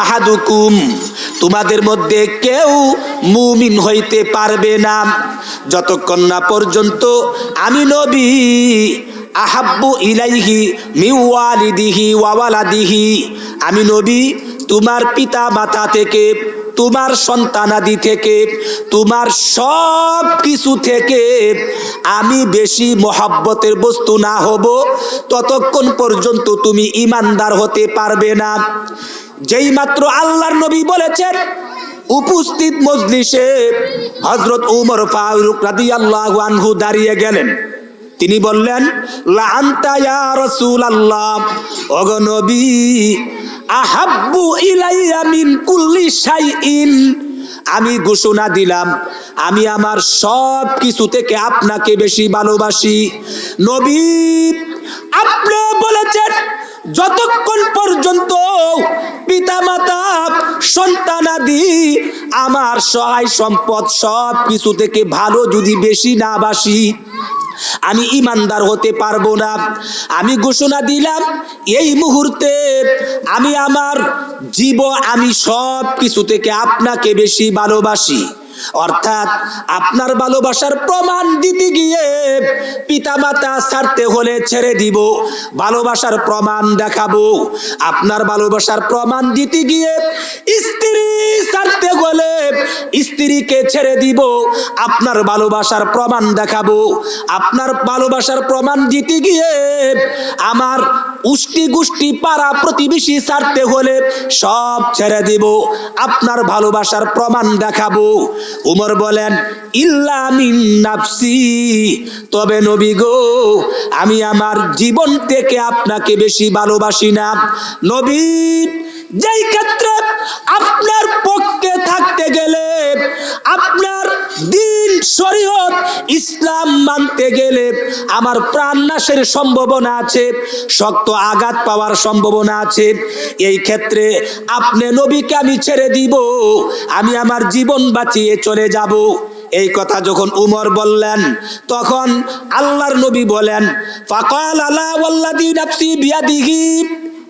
আহাদুকুম। তোমাদের মধ্যে কেউ মুমিন হইতে পারবে না। যতক্ষণ না পর্যন্ত আমি নবী, আহাব্বু ইলাইহি মিওয়ালিদিহি ওয়াওয়ালাদিহি আমি নবী, তোমার পিতা মাতা থেকে তোমার সন্তানাদি থেকে, তোমার সব কিছু থেকে আমি বেশি মহাব্বতের বস্তু না হব। ততক্ষণ পর্যন্ত তুমি ইমানদার হতে পারবে না। যেই মাত্র আল্লাহর নবী বলেছেন, উপস্থিত মজলিসে হজরত উমর ফারুক রাদিয়াল্লাহু আনহু দাঁড়িয়ে গেলেন। তিনি বললেন লান্তা ইয়া রাসূলুল্লাহ, ওগো নবী আহাব্বু ইলাইয়া মিন কুল্লি শাইইন। আমি ঘোষণা দিলাম, আমি আমার সব কিছু থেকে আপনাকে বেশি ভালোবাসি। নবী আপনি বলেছেন, যতক্ষণ পর্যন্ত পিতা পিতামাতা সন্তানাদি আমার সহায় সম্পদ সব কিছু থেকে ভালো যদি বেশি না বাসি আমি ইমানদার হতে পারব না। আমি ঘোষণা দিলাম, এই মুহূর্তে আমি আমার জীব, আমি সব কিছু থেকে আপনাকে বেশি ভালোবাসি। অর্থাৎ আপনার ভালোবাসার প্রমাণ দিতে গিয়ে পিতামাতা ছাড়তে হলে ছেড়ে দিব, ভালোবাসার প্রমাণ দেখাবো। আপনার ভালোবাসার প্রমাণ দিতে গিয়ে স্ত্রী ছাড়তে হলে স্ত্রীকে ছেড়ে দিব, আপনার ভালোবাসার প্রমাণ দেখাবো। আপনার ভালোবাসার প্রমাণ দিতে গিয়ে আমার উষ্টি গুষ্টি পাড়া প্রতিবেশী ছাড়তে হলে সব ছেড়ে দিব, আপনার ভালোবাসার প্রমাণ দেখাবো। উমর বলেন ইল্লামিন নাফসি। তবে নবী গো, আমি আমার জীবন থেকে আপনাকে বেশি ভালোবাসি না। নবী, যেই ক্ষেত্রে আপনার পক্ষে থাকতে গেলে আপনার দিন শরীয়ত ইসলাম মানতে গেলে আমার প্রাণ নাশের সম্ভাবনা আছে, শক্ত আঘাত পাওয়ার সম্ভাবনা আছে। এই ক্ষেত্রে আপনি নবীকে আমি ছেড়ে দিব, আমি আমার জীবন বাঁচিয়ে চলে যাব। এই কথা যখন উমর বললেন, তখন আল্লাহর নবী বলেন, ফাকাল আলা ওয়াল্লাদি নাফসি বিয়াদিহি।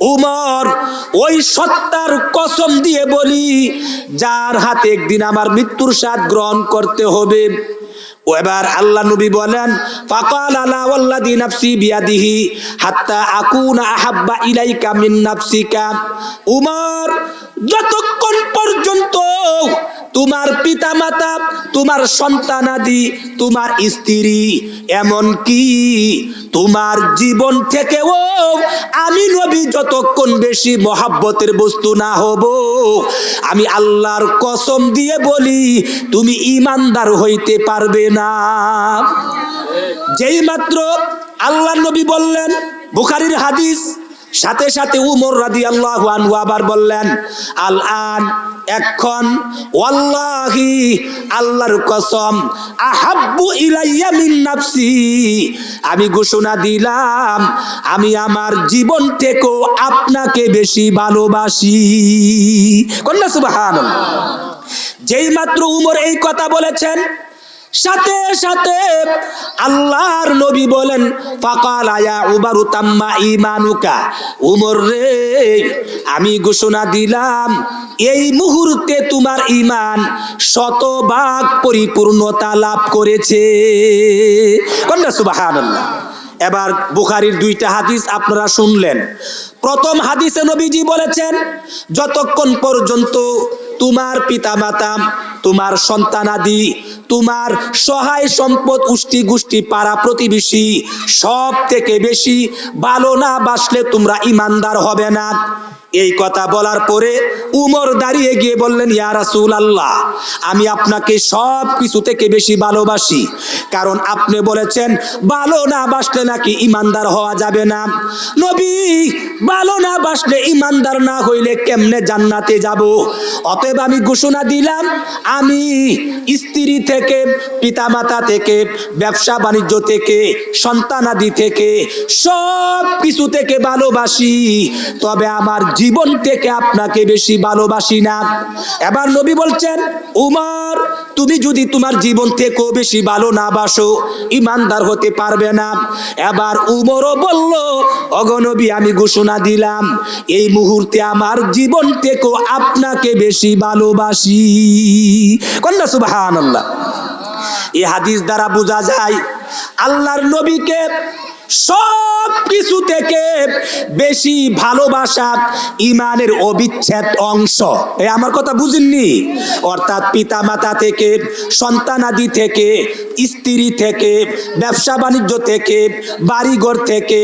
উমর, ওই সত্তার কসম দিয়ে বলি, যার হাতে একদিন আমার মৃত্যুর স্বাদ গ্রহণ করতে হবে। এবার আল্লাহ নবী বলেন, ফাকাল আলা ওয়াল্লাদি নাফসি বিয়াদিহি হাত্তা আকুনা আহাব্বা ইলাইকা মিন নাফসিকা। উমর, যতক্ষণ পর্যন্ত তোমার পিতামাতা, তোমার সন্তানাদি তোমার স্ত্রী এমন কি তোমার জীবন থেকেও আমি নবী যতক্ষণ বেশি মহাব্বতের বস্তু না হব, আমি আল্লাহর কসম দিয়ে বলি, তুমি ইমানদার হইতে পারবে না। যেই মাত্র আল্লাহ নবী বললেন, বুখারির হাদিস সাথে সাথে উমর রাদি আল্লাহ আবার বললেন আল আন এখন ওয়াল্লাহি আল্লাহর কসম, আহাব্বু ইলাইয়া মিন নাফসি। আমি ঘোষণা দিলাম, আমি আমার জীবন থেকেও আপনাকে বেশি ভালোবাসি। কন্যা সুবহানাল্লাহ। যেই মাত্র উমর এই কথা বলেছেন সাথে সাথে আল্লাহর নবী বলেন, ফাকাল আয়া উবারু তাম্মা ইমানুকা উমর রে, আমি ঘোষণা দিলাম, এই মুহূর্তে তোমার ইমান শতভাগ পরিপূর্ণতা লাভ করেছে। কন্যা সুবহানাল্লাহ? এবার বুখারির দুইটা হাদিস আপনারা শুনলেন। প্রথম হাদিসে নবীজি বলেছেন, যতক্ষণ পর্যন্ত তোমার পিতামাতা তোমার সন্তানাদি, তোমার সহায় সম্পদ, উষ্টি গুষ্টি পাড়া প্রতিবেশী, সব থেকে বেশি ভালো না বাসলে তোমরা ইমানদার হবে না। এই কথা বলার পরে উমর দাঁড়িয়ে গিয়ে বললেন, ইয়া আল্লাহ আমি আপনাকে সব কিছু থেকে বেশি ভালোবাসি। কারণ আপনি বলেছেন, ভালো না বাসলে নাকি ইমানদার হওয়া যাবে না। নবী, ভালো না বাসলে ইমানদার না হইলে কেমনে জান্নাতে যাব? অতএব আমি ঘোষণা দিলাম আমি স্ত্রী থেকে, পিতামাতা থেকে, ব্যবসা বাণিজ্য থেকে সন্তানাদি থেকে সব কিছু থেকে ভালোবাসি। তবে আমার জীবন থেকে আপনাকে বেশি ভালোবাসি না। এবার নবী বলছেন, উমার, তুমি যদি তোমার জীবন থেকেও বেশি ভালো না বাসো, ইমানদার হতে পারবে না। এবার উমরও বলল অগনবী আমি ঘোষণা দিলাম, এই মুহূর্তে আমার জীবন থেকেও আপনাকে বেশি ভালোবাসি। কন্যা সুবাহ এই হাদিস দ্বারা বোঝা যায় আল্লাহর নবীকে সব কিছু থেকে বেশি ভালোবাসা ইমানের অবিচ্ছেদ অংশ। এ আমার কথা বুঝেননি? অর্থাৎ পিতা মাতা থেকে সন্তানাদি থেকে, স্ত্রী থেকে, ব্যবসা বাণিজ্য থেকে, বাড়িঘর থেকে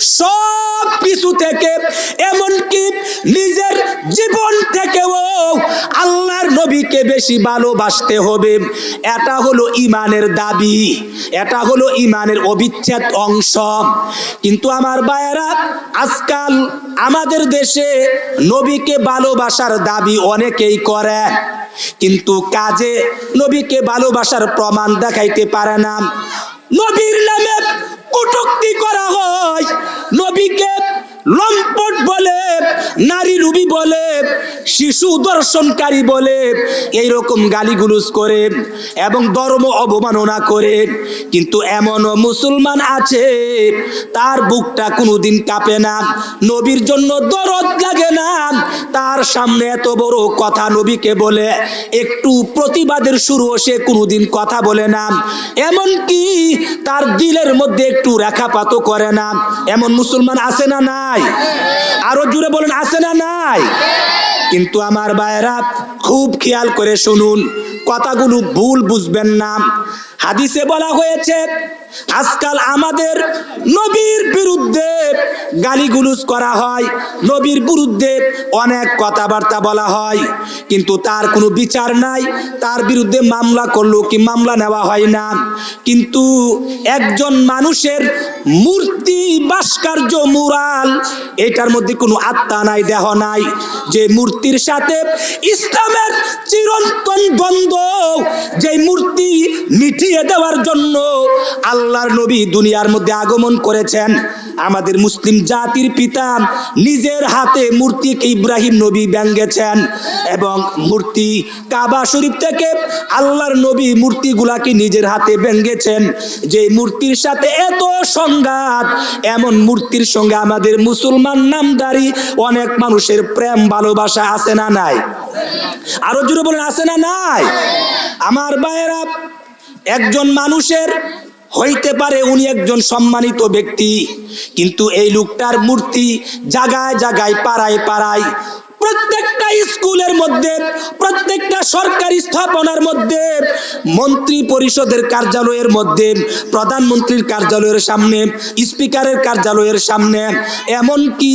সব কিছু থেকে, এমনকি নিজের জীবন থেকেও আল্লাহর নবীকে বেশি ভালোবাসতে হবে। এটা হলো ইমানের দাবি, এটা হলো ইমানের অবিচ্ছেদ অংশ। কিন্তু আমার বায়েরা আজকাল আমাদের দেশে নবীকে ভালোবাসার দাবি অনেকেই করে। কিন্তু কাজে নবীকে ভালোবাসার প্রমাণ দেখাইতে পারে না। নবীর নামে কটুক্তি করা হয়। নবীকে লম্পট বলে নারী রুবি বলে শিশু দর্শনকারী বলে এই রকম গালিগুলুজ করে এবং ধর্ম অবমাননা করে। কিন্তু এমনও মুসলমান আছে, তার বুকটা কোনোদিন কাঁপে না, নবীর জন্য দরদ লাগে না। তার সামনে এত বড় কথা নবীকে বলে, একটু প্রতিবাদের শুরু সে কোনোদিন কথা বলে না। এমনকি তার দিলের মধ্যে একটু রেখাপাতও করে না। এমন মুসলমান আছে না নাই? আরও জুড়ে বলেন, আছে না নাই? কিন্তু আমার বায়েরা খুব খেয়াল করে শুনুন, কথাগুলো ভুল বুঝবেন না। হাদিসে বলা হয়েছে, আজকাল আমাদের নবীর বিরুদ্ধে গালিগুলুজ করা হয়। নবীর বিরুদ্ধে অনেক কথাবার্তা বলা হয়। কিন্তু তার কোনো বিচার নাই। তার বিরুদ্ধে মামলা করল কি মামলা নেওয়া হয় না। কিন্তু একজন মানুষের মূর্তি, ভাস্কর্য, মুরাল, এটার মধ্যে কোনো আত্মা নাই, দেহ নাই। যে মূর্তির সাথে ইসলামের চিরন্তন বন্ধ যে মূর্তি মিটিয়ে দেওয়ার জন্য আল্লাহর নবী দুনিয়ার মধ্যে আগমন করেছেন আমাদের মুসলিম জাতির পিতা নিজের হাতে মূর্তিকে ইব্রাহিম নবী ব্যঙ্গেছেন এবং মূর্তি কাবা শরীফ থেকে আল্লাহর নবী মূর্তিগুলাকে নিজের হাতে ব্যঙ্গেছেন যে মূর্তির সাথে এত সংঘাত, এমন মূর্তির সঙ্গে আমাদের মুসলমান নামদারি, অনেক মানুষের প্রেম, ভালোবাসা আছে না নাই? আরও জুড়ে বলেন, আছে না নাই? আমার ভাইয়েরা, একজন মানুষের হইতে পারে উনি একজন সম্মানিত ব্যক্তি কিন্তু এই লোকটার মূর্তি জাগায় জাগায় পাড়ায় পাড়ায় প্রত্যেকটা স্কুলের মধ্যে, প্রত্যেকটা সরকারি স্থাপনার মধ্যে, মন্ত্রী পরিষদের কার্যালয়ের মধ্যে, প্রধানমন্ত্রীর কার্যালয়ের সামনে, স্পিকারের কার্যালয়ের সামনে, এমনকি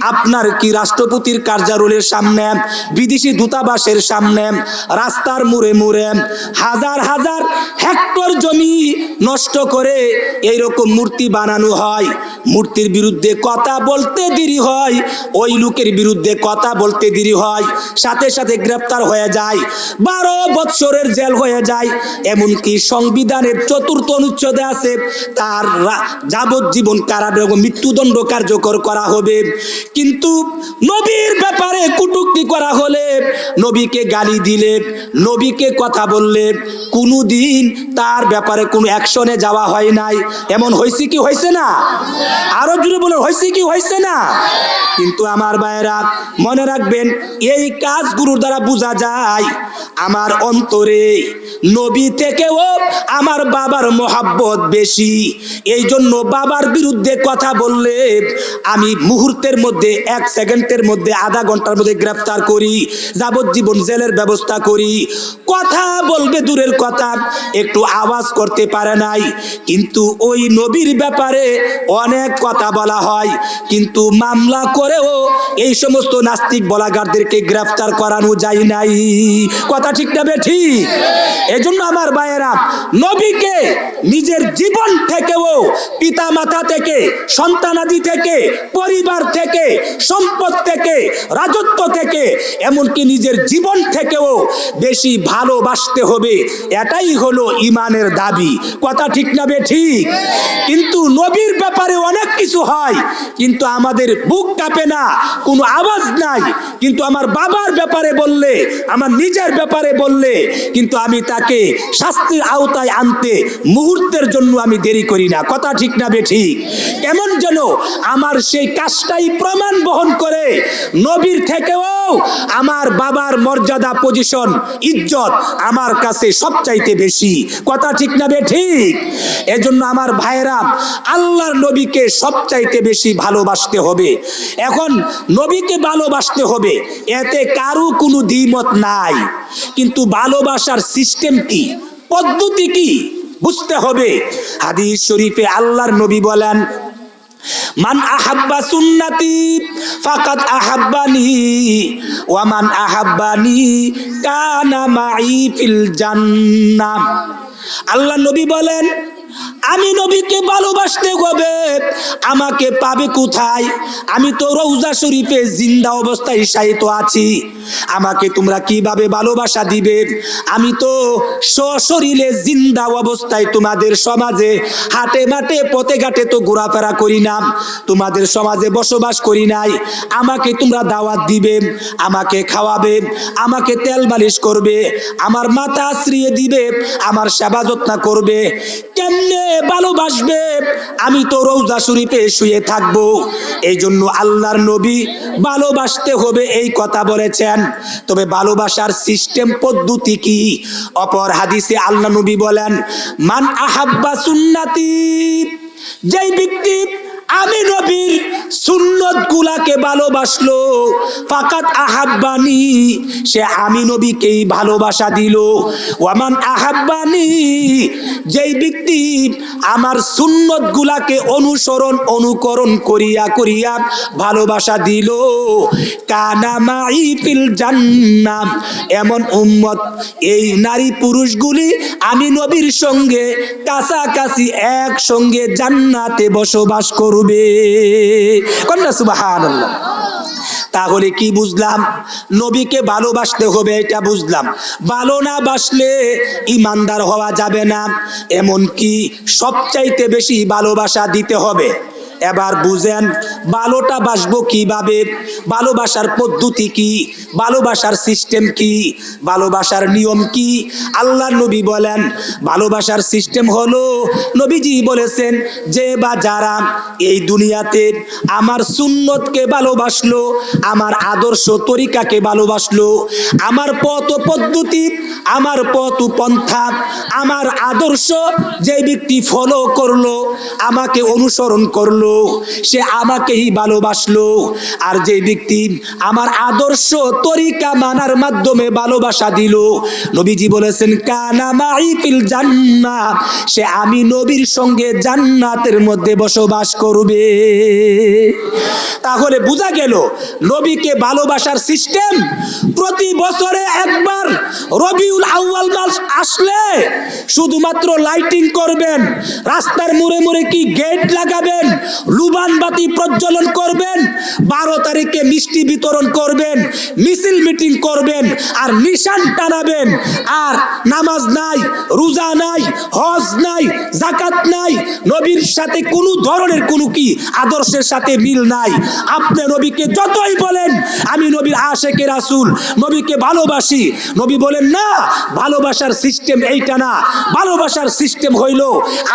আপনার কি রাষ্ট্রপতির কার্যালয়ের সামনে, বিদেশি দূতাবাসের সামনে, রাস্তার মুড়ে মুড়ে হাজার হাজার হেক্টর জমি নষ্ট করে এইরকম মূর্তি বানানো হয়। মূর্তির বিরুদ্ধে কথা বলতে দেরি হয়। ওই লোকের বিরুদ্ধে কথা বলতে দেরি হয়। সাথে সাথে গ্রেপ্তার হয়ে যায়। বারো বৎসরের জেল হয়ে যায়। এমনকি সংবিধানের চতুর্থ অনুচ্ছেদে আছে, তার যাবজ্জীবন কারাদণ্ড মৃত্যুদণ্ড কার্যকর করা হবে। কিন্তু নবীর ব্যাপারে কুটুক্তি করা হলে নবীকে গালি দিলে, নবীকে কথা বললে কোনোদিন তার ব্যাপারে কোনো অ্যাকশনে যাওয়া হয় নাই। এমন হয়েছে কি হয়েছে না? আরও জুড়ে বলে হয়েছে কি হয়েছে না? কিন্তু আমার ভাইয়েরা মনে রাখবেন, এই কাজ গুরুর দ্বারা বোঝা যায়, আমার অন্তরে নবী থেকেও আমার বাবার মোহাব্বত বেশি। এই জন্য বাবার বিরুদ্ধে কথা বললে আমি মুহূর্তের মধ্যে, এক সেকেন্ডের মধ্যে, আধা ঘণ্টার মধ্যে গ্রেফতার করি, যাবজ্জীবন জেলের ব্যবস্থা করি। কথা বলবে দূরের কথা, একটু আওয়াজ করতে পারে নাই। কিন্তু ওই নবীর ব্যাপারে অনেক কথা বলা হয়। কিন্তু মামলা করেও এই সমস্ত নাস্তিক বলাগারদেরকে গ্রেফতার করানো যায় নাই। কথা ঠিক না ঠিক? এজন্য আমার আমার ভাইয়েরা নবীকে নিজের জীবন থেকেও পিতা মাতা থেকে, সন্তানাদি থেকে, পরিবার থেকে, সম্পদ থেকে, রাজত্ব থেকে, এমনকি নিজের জীবন থেকেও বেশি ভালোবাসতে হবে। এটাই হলো ইমানের দাবি। কথা ঠিক না ঠিক? কিন্তু নবীর ব্যাপারে অনেক কিছু হয়, কিন্তু আমাদের বুক কাঁপে না, কোনো আওয়াজ নাই। কিন্তু আমার বাবার ব্যাপারে বললে, আমার নিজের ব্যাপারে বললে, কিন্তু আমি তাকে শাস্তির আওতায় আনতে মুহূর্তের জন্য আমি দেরি করি না। কথা ঠিক না বে ঠিক? কেমন যেন আমার সেই কাজটাই প্রমাণ বহন করে নবীর থেকেও আমার বাবার মর্যাদা পজিশন ইজ্জত আমার কাছে সবচাইতে বেশি। কথা ঠিক না বে ঠিক? এজন্য আমার ভাইরা আল্লাহর নবীকে সবচাইতে বেশি ভালোবাসতে হবে। এখন নবীকে ভালোবাসতে হবে, এতে কারও কোনো দ্বিমত নাই। কিন্তু ভালোবাসার সিস্টেম কি? পদ্ধতি কি? বুঝতে হবে। হাদিস শরীফে আল্লাহর নবী বলেন, মান আহাব্বা সুন্নাতি ফাকাত আহাব্বানি ওয়া মান আহাব্বানি কানা মাই ফিল জান্নাহ। আল্লাহ নবী বলেন আমি নবীকে ভালোবাসতে হবে। আমাকে পাবে কোথায়? আমি তো রৌজা শরীফে জিন্দা অবস্থায় শায়িত আছি। আমাকে তোমরা কীভাবে ভালোবাসা দিবে? আমি তো সশরীরে জিন্দা অবস্থায় তোমাদের সমাজে হাটে মাঠে, পথে ঘাটে তো ঘোরাফেরা করি না। তোমাদের সমাজে বসবাস করি নাই। আমাকে তোমরা দাওয়াত দিবে, আমাকে খাওয়াবে, আমাকে তেল মালিশ করবে, আমার মাথা আশ্রিয়ে দিবে, আমার সেবা যত্ন করবে। কেমনে ভালোবাসবে, আমি তো রৌজা শরীফে শুয়ে থাকব। এই জন্য আল্লাহর নবী ভালোবাসতে হবে এই কথা বলেছেন। তবে ভালোবাসার সিস্টেম পদ্ধতি কি? অপর হাদিসে আল্লাহ নবী বলেন, মান আহাব্বা সুন্নাতি যেই ব্যক্তি আমি নবীর সুন্নত গুলাকে ভালোবাসলো, ফাকাত আহাব্বানি, সে আমি নবীকেই ভালোবাসা দিল। ওয়ামান আহাব্বানি, যেই ব্যক্তি আমার সুন্নত গুলাকে অনুসরণ, অনুকরণ করিয়া করিয়া ভালোবাসা দিল। কানামাই ফিল জান্নাম, এমন উম্মত, এই নারী পুরুষগুলি আমি নবীর সঙ্গে কাছাকাছি একসঙ্গে জান্নাতে বসবাস করবে। কন্যা সুবাহান তাহলে কি বুঝলাম? নবীকে ভালোবাসতে হবে, এটা বুঝলাম। ভালো না বাসলে ইমানদার হওয়া যাবে না। এমন কি সবচাইতে বেশি ভালোবাসা দিতে হবে। এবার বুঝেন ভালোটা বাসবো কীভাবে? ভালোবাসার পদ্ধতি কি? ভালোবাসার সিস্টেম কি? ভালোবাসার নিয়ম কি? আল্লাহ নবী বলেন ভালোবাসার সিস্টেম হলো, নবীজি বলেছেন, যে বা যারা এই দুনিয়াতে আমার সুন্নতকে ভালোবাসলো, আমার আদর্শ তরিকাকে ভালোবাসলো, আমার পথ পদ্ধতি, আমার পথ পন্থা, আমার আদর্শ যে ব্যক্তি ফলো করল, আমাকে অনুসরণ করল সে আমাকেই ভালোবাসলো। আর যে ব্যক্তি আমার আদর্শ তরিকা মানার মাধ্যমে ভালোবাসা দিল, নবীজি বলেছেন, কানা মাই ফিল জান্নাত সে আমি নবীর সঙ্গে জান্নাতের মধ্যে বসবাস করবে। তাহলে বোঝা গেল, নবীকে ভালোবাসার সিস্টেম প্রতি বছরে একবার রবিউল আউয়াল মাস আসলে শুধুমাত্র লাইটিং করবেন, রাস্তার মোড়ে মোড়ে কি গেট লাগাবেন, লুবান বাতি প্রজ্বলন করবেন, বারো তারিখে মিষ্টি বিতরণ করবেন, মিছিল মিটিং করবেন, আর নিশান টানাবেন, আর নামাজ নাই, রোজা নাই, হজ নাই জাকাত নাই, নবীর সাথে কোনো ধরনের কোনো কি আদর্শের সাথে মিল নাই। আপনি নবীকে যতই বলেন, আমি নবীর আশেকে রাসুল, নবীকে ভালোবাসি, নবী বলেন, না, ভালোবাসার সিস্টেম এইটা না। ভালোবাসার সিস্টেম হইল,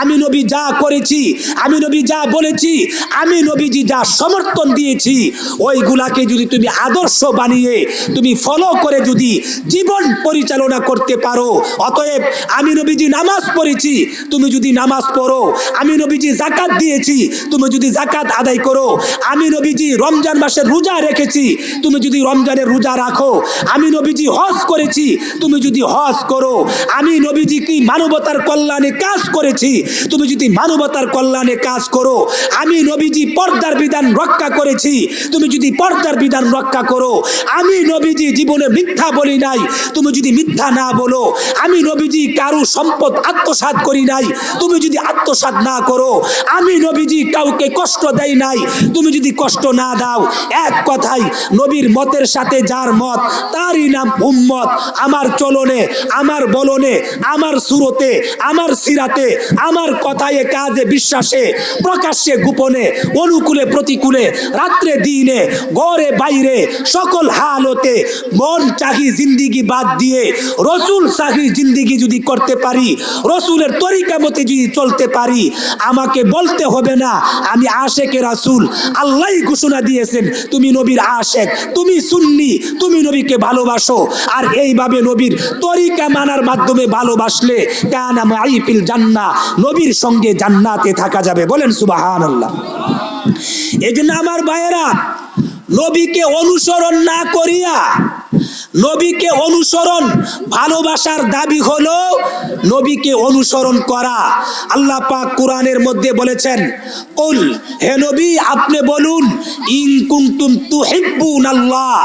আমি নবী যা করেছি, আমি নবী যা বলেছি, আমি নবীজি যা সমর্থন দিয়েছি, ওইগুলাকে যদি তুমি আদর্শ বানিয়ে, তুমি ফলো করে যদি জীবন পরিচালনা করতে পারো, অতএব আমি নবীজি নামাজ পড়েছি, তুমি যদি নামাজ পড়ো, আমি নবীজি জাকাত দিয়েছি, তুমি যদি জাকাত আদায় করো, আমি নবীজি রমজান মাসের রোজা রেখেছি, তুমি যদি রমজানের রোজা রাখো, আমি নবীজি হজ করেছি, তুমি যদি হজ করো আমি নবীজি কি মানবতার কল্যাণে কাজ করেছি? তুমি যদি মানবতার কল্যাণে কাজ করো, আমি নবীজি পর্দার বিধান রক্ষা করেছি। তুমি যদি পর্দার বিধান রক্ষা করো, আমি নবীজি জীবনে মিথ্যা বলি নাই। তুমি যদি মিথ্যা না বলো, আমি নবীজি কারও সম্পদ আত্মসাৎ করি নাই। তুমি যদি আত্মসাৎ না করো, আমি নবীজি কাউকে কষ্ট দেয় নাই। তুমি যদি কষ্ট না দাও, এক কথাই নবীর মতের সাথে যার মত, তারই নাম উম্মত। আমার চলনে, আমার বলনে, আমার সুরতে, আমার সিরাতে, আমার কথায় কাজে বিশ্বাসে, প্রকাশ্যে গোপনে, অনুকূলে প্রতিকূলে, রাত্রে দিনে গড়ে বাইরে, সকল হালতে, মন চাহি জিন্দিগি বাদ দিয়ে, রসুল চাহি জিন্দিগি যদি করতে পারি, রসুলের তরিকা মতে যদি চলতে পারি, আমাকে বলতে হবে না, আমি আশেকে রাসুল আল্লাহ ঘোষণা দিয়েছেন, তুমি নবীর আশেক, তুমি সুন্নি, তুমি নবীকে ভালোবাসো, আর এইভাবে নবীর তরিকা মানার মাধ্যমে ভালোবাসলে কানা জান্না নবীর সঙ্গে জান্নাতে থাকা যাবে। বলেন সুবাহান আল্লাহ এই জন্য আমার ভাইয়েরা, নবীকে অনুসরণ না করিয়া, নবীকে অনুসরণ ভালোবাসার দাবি হলো নবীকে অনুসরণ করা। আল্লাহ পাক কোরআনের মধ্যে বলেছেন, কুল, হে নবী, আপনি বলুন, ইন কুনতুম তুহিব্বুন আল্লাহ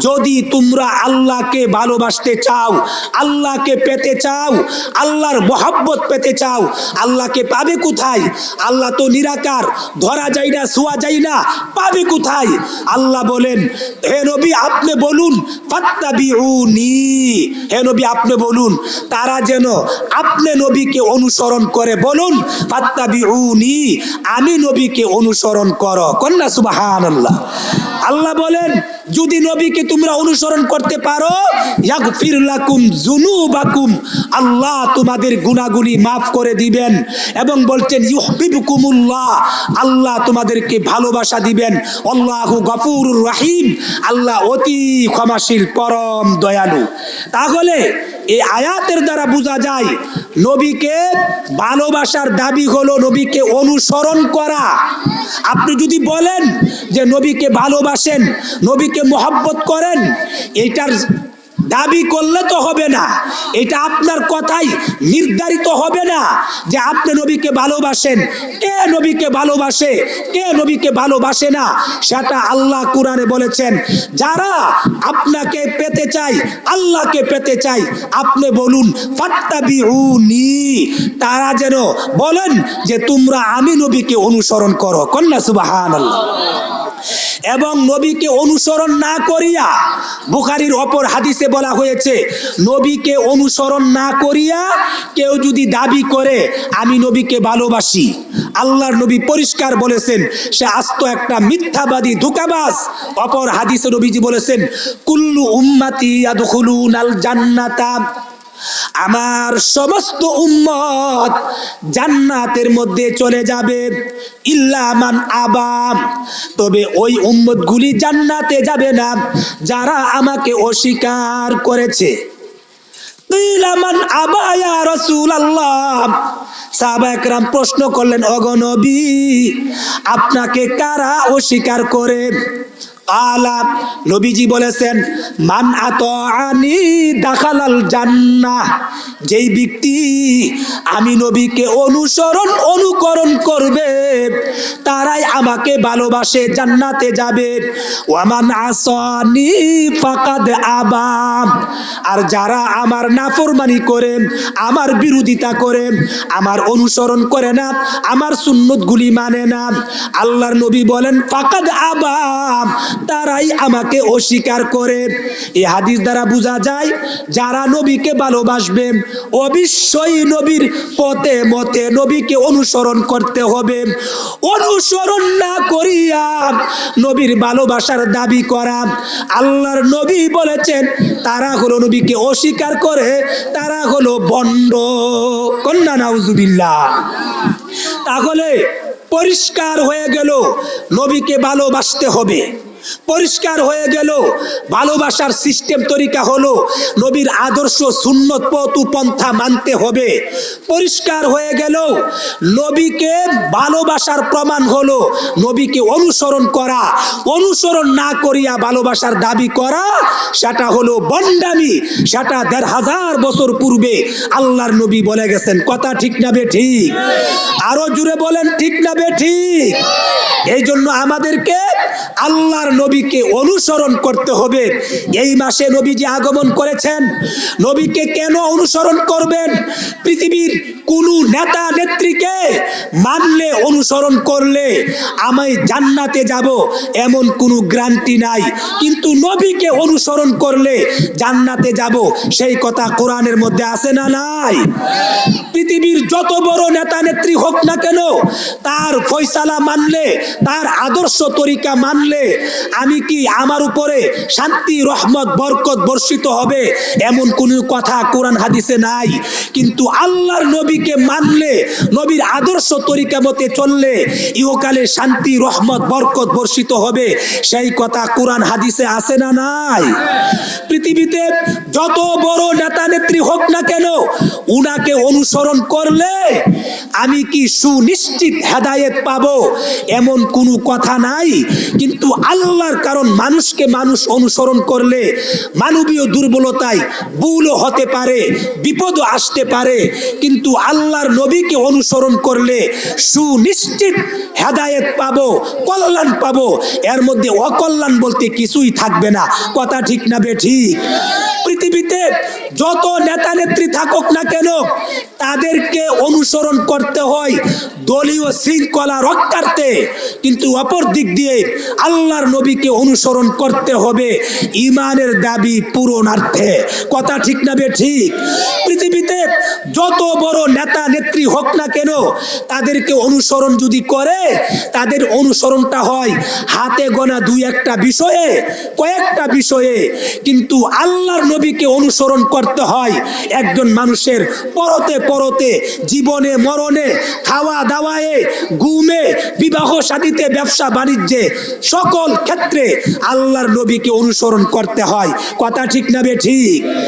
যদি তোমরা আল্লাহকে ভালোবাসতে চাও, আল্লাহকে পেতে চাও, আল্লাহর মোহাব্বত পেতে চাও, আল্লাহকে পাবে কোথায়? আল্লাহ তো নিরাকার, ধরা যায় না, শোয়া যায় না, পাবে কোথায়? আল্লাহ বলেন, হে নবী, আপনি বলুন, ফাত্তাবিউনি। হে নবী, আপনি বলুন, তারা যেন আপনি নবীকে অনুসরণ করে বলুন, ফাত্তাবিউনি, আমি নবীকে অনুসরণ করো। কন্যা সুবহানাল্লাহ। আল্লাহ আল্লাহ বলেন, যদি নবীকে তোমরা অনুসরণ করতে পারো লাকুম যুনুবাকুম, আল্লাহ তোমাদের গুনাহগুলি মাফ করে দিবেন এবং বলছেন ইউহিবকুমুল্লাহ আল্লাহ তোমাদেরকে ভালোবাসা দিবেন। আল্লাহু গফুরুর রাহিম, আল্লাহ অতি ক্ষমাশীল, পরম দয়ালু। তাহলে এই আয়াতের দ্বারা বোঝা যায়, নবীকে ভালোবাসার দাবি হলো নবীকে অনুসরণ করা। আপনি যদি বলেন যে নবীকে ভালোবাসেন, নবীকে মহব্বত করেন, এটার দাবি করলে তো হবে না। এটা আপনার কথাই নির্ধারিত হবে না যে আপনি নবীকে ভালোবাসেন, কে নবীকে ভালোবাসে, কে নবীকে ভালোবাসে না, সেটা আল্লাহ কোরআনে বলেছেন। যারা আপনাকে পেতে চাই আল্লাহকে পেতে চাই আপনি বলুন, ফাত্তাবিউনি, তারা যেন বলেন যে তোমরা আমি নবীকে অনুসরণ করো। কন্যা সুবহানাল্লাহ। এবং নবীকে অনুসরণ না করিয়া বুখারির অপর হাদিসে বলা হয়েছে, নবীকে অনুসরণ না করিয়া কেউ যদি দাবি করে, আমি নবীকে ভালোবাসি। আল্লাহর নবী পরিষ্কার বলেছেন, সে আস্ত একটা মিথ্যাবাদী ধোকাবাজ। অপর হাদিসে নবীজি বলেছেন, কুল্লু উম্মাতি ইয়াদখুলুন আল জান্নাতা। আমার সমস্ত উম্মত জান্নাতের মধ্যে চলে যাবে ইল্লামান আবাম তবে ওই উম্মতগুলি জান্নাতে যাবে না, যারা আমাকে অস্বীকার করেছে। আবায়া রসুল আল্লাহ সাহাবা একরাম প্রশ্ন করলেন অগনবী আপনাকে কারা অস্বীকার করে? আলা নবীজি বলেছেন, মান আত আনি দাখালাল জান্নাহ যেই ব্যক্তি আমি নবীকে অনুসরণ, অনুকরণ করবে, তারাই আমাকে ভালোবাসে, জান্নাতে যাবে। ওয়ামান আসনি ফাকাদ আবাম আর যারা আমার নাফরমানি করে আমার বিরোধিতা করে আমার অনুসরণ করে না, আমার সুন্নতগুলি মানে না। আল্লাহর নবী বলেন, ফাকাদ আবাম তারাই আমাকে অস্বীকার করে। এ হাদিস দ্বারা বোঝা যায়, যারা নবীকে ভালোবাসবে, অবশ্যই নবীর পথে মতে নবীকে অনুসরণ করতে হবে। অনুসরণ না করিয়া নবীর ভালোবাসার দাবি করা। আল্লাহর নবী বলেছেন, তারা হলো নবীকে অস্বীকার করে, তারা হলো বন্ড কন্যা নাউজুবিল্লাহ তাহলে পরিষ্কার হয়ে গেল, নবীকে ভালোবাসতে হবে। পরিষ্কার হয়ে গেল। ভালোবাসার সিস্টেম তরিকা হলো, নবীর আদর্শ সুন্নত পথ পন্থা মানতে হবে। পরিষ্কার হয়ে গেল, নবীকে ভালোবাসার প্রমাণ হলো, নবীকে অনুসরণ করা। অনুসরণ না করিয়া ভালোবাসার দাবি করা, সেটা হলো বন্ডামি, সেটা দেড় হাজার বছর পূর্বে আল্লাহর নবী বলে গেছেন। কথা ঠিক না বে ঠিক? আরও জুড়ে বলেন, ঠিক না বে ঠিক? এই জন্য আমাদেরকে আল্লাহর নবীকে অনুসরণ করতে হবে। এই মাসে নবী যে আগমন করেছেন। নবীকে কেন অনুসরণ করবেন? পৃথিবীর কোন নেতা নেত্রীকে মানলে, অনুসরণ করলে আমি জান্নাতে যাব এমন কোনো গ্যারান্টি নাই। কিন্তু নবীকে অনুসরণ করলে জান্নাতে যাব, সেই কথা কোরআনের মধ্যে আছে না নাই? পৃথিবীর যত বড় নেতা নেত্রী হোক না কেন, তার ফয়সালা মানলে, তার আদর্শ তরিকা মানলে আমি কি আমার উপরে শান্তি, রহমত, বরকত বর্ষিত হবে? এমন কোনো কথা কোরআন হাদিসে নাই। কিন্তু আল্লাহর নবীকে মানলে, নবীর আদর্শ তরিকা মতে চললে, ইহকালে শান্তি, রহমত, বরকত বর্ষিত হবে। সেই কথা কোরআন হাদিসে আছে না নাই? পৃথিবীতে যত বড় নেতা নেত্রী হোক না কেন, উনাকে অনুসরণ করলে আমি কি সুনিশ্চিত হেদায়েত পাবো? এমন কোনো কথা নাই। কিন্তু আল্লাহর কারণ মানুষকে মানুষ অনুসরণ করলে, মানবীয় দুর্বলতায় ভুলও হতে পারে, বিপদও আসতে পারে। কিন্তু আল্লাহর নবীকে অনুসরণ করলে সুনিশ্চিত হেদায়েত পাবো, কল্যাণ পাবো। এর মধ্যে অকল্যাণ বলতে কিছুই থাকবে না। কথা ঠিক না বে ঠিক? পৃথিবীতে যত নেতা নেত্রী থাকুক না কেন, তাদেরকে অনুসরণ করতে হয় দলীয় শৃঙ্খলা রক্ষার্থে। কিন্তু অপর দিক দিয়ে আল্লাহর নবীকে অনুসরণ করতে হবে ইমানের দাবি পূরণার্থে। কথা ঠিক না বে ঠিক? পৃথিবীতে যত বড় নেতা, নেত্রী হোক না কেন, তাদেরকে অনুসরণ যদি করে, তাদের অনুসরণটা হয় হাতে গোনা দুই একটা বিষয়ে, কয়েকটা বিষয়ে। কিন্তু আল্লাহর নবীকে অনুসরণ করতে হয় একজন মানুষের পরতে পরতে, জীবনে, মরণে, খাওয়া দাওয়ায়ে, ঘুমে, বিবাহ সাদিতে ব্যবসা বাণিজ্যে, সকল ক্ষেত্রে আল্লাহর নবীকে অনুসরণ করতে হয়। কথা ঠিক না বে ঠিক?